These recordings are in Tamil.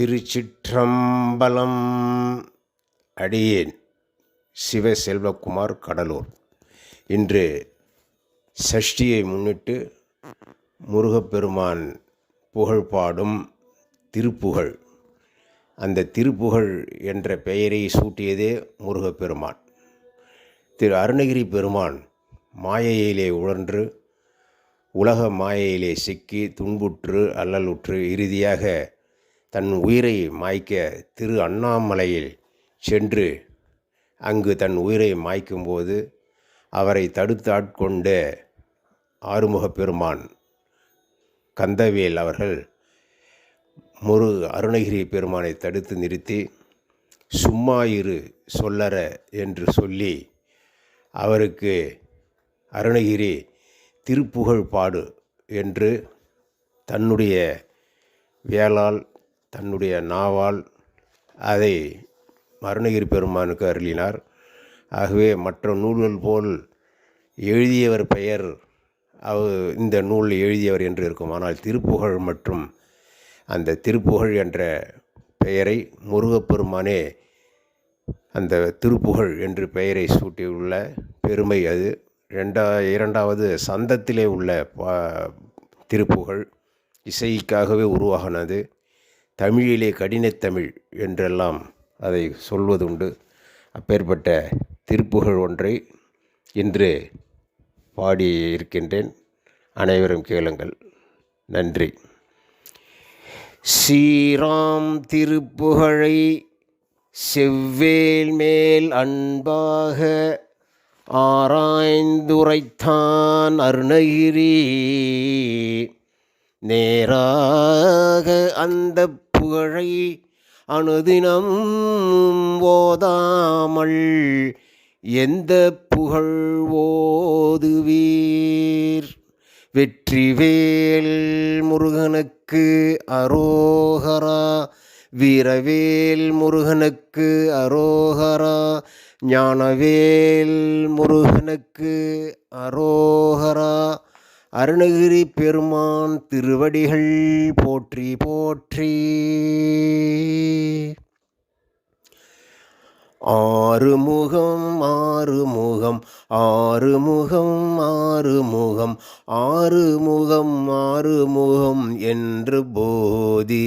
திருச்சிற்றம்பலம். அடியேன் சிவ செல்வகுமார் கடலூர். இன்று சஷ்டியை முன்னிட்டு முருகப்பெருமான் புகழ் பாடும் திருப்புகழ். அந்த திருப்புகழ் என்ற பெயரை சூட்டியதே முருகப்பெருமான். திரு அருணகிரி பெருமான் மாயையிலே உழன்று உலக மாயையிலே சிக்கி துன்புற்று அல்லலுற்று இறுதியாக தன் உயிரை மாய்க்க திரு அண்ணாமலையில் சென்று அங்கு தன் உயிரை மாய்க்கும்போது அவரை தடுத்து ஆட்கொண்ட ஆறுமுகப் பெருமான் கந்தவேல் அவர்கள் முரு அருணகிரி பெருமானை தடுத்து நிறுத்தி சும்மா இரு சொல்லற என்று சொல்லி அவருக்கு அருணகிரி திருப்புகழ் பாடு என்று தன்னுடைய வேளால் தன்னுடைய நாவால் அதை அருணகிரி பெருமானுக்கு அருளினார். ஆகவே மற்ற நூல்கள் போல் எழுதியவர் பெயர் அவ இந்த நூல் எழுதியவர் என்று இருக்கும். ஆனால் திருப்புகழ் மற்றும் அந்த திருப்புகழ் என்ற பெயரை முருகப்பெருமானே அந்த திருப்புகழ் என்று பெயரை சூட்டியுள்ள பெருமை அது. ரெண்டா இரண்டாவது சந்தத்திலே உள்ள பா திருப்புகழ் இசைக்காகவே உருவாகினது. தமிழிலே கடினத்தமிழ் என்றெல்லாம் அதை சொல்வதுண்டு. அப்பேற்பட்ட திருப்புகழ் ஒன்றை இன்று பாடி இருக்கின்றேன் அனைவரும் கேளுங்கள். நன்றி. ஸ்ரீராம் திருப்புகழை செவ்வேல் மேல் அன்பாக ஆராய்ந்துரைத்தான் அருணகிரி. நேராக அந்த புகழை அனுதினம் ஓதாமல் எந்த புகழ் ஓதுவீர்? வெற்றிவேல் முருகனுக்கு அரோகரா வீரவேல் முருகனுக்கு அரோகரா ஞானவேல் முருகனுக்கு அரோகரா. அருணகிரி பெருமான் திருவடிகள் போற்றி போற்றி. ஆறுமுகம் ஆறுமுகம் ஆறுமுகம் ஆறுமுகம் ஆறுமுகம் ஆறுமுகம் என்று போதி.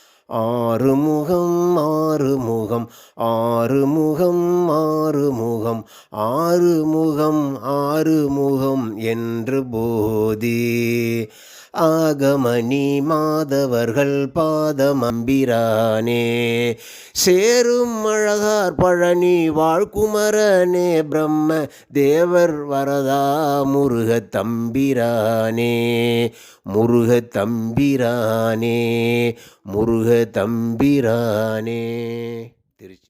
ஆறுமுகம் ஆறுமுகம் ஆறுமுகம் ஆறுமுகம் ஆறுமுகம் ஆறுமுகம் என்று போதி. ஆகமணி மாதவர்கள் பாதமம்பிரானே. சேரும் அழகார் பழனி வாழ்குமரனே பிரம்ம தேவர் வரதா முருக தம்பிரானே முருக தம்பிரானே முருக தம்பிரானே திருச்சி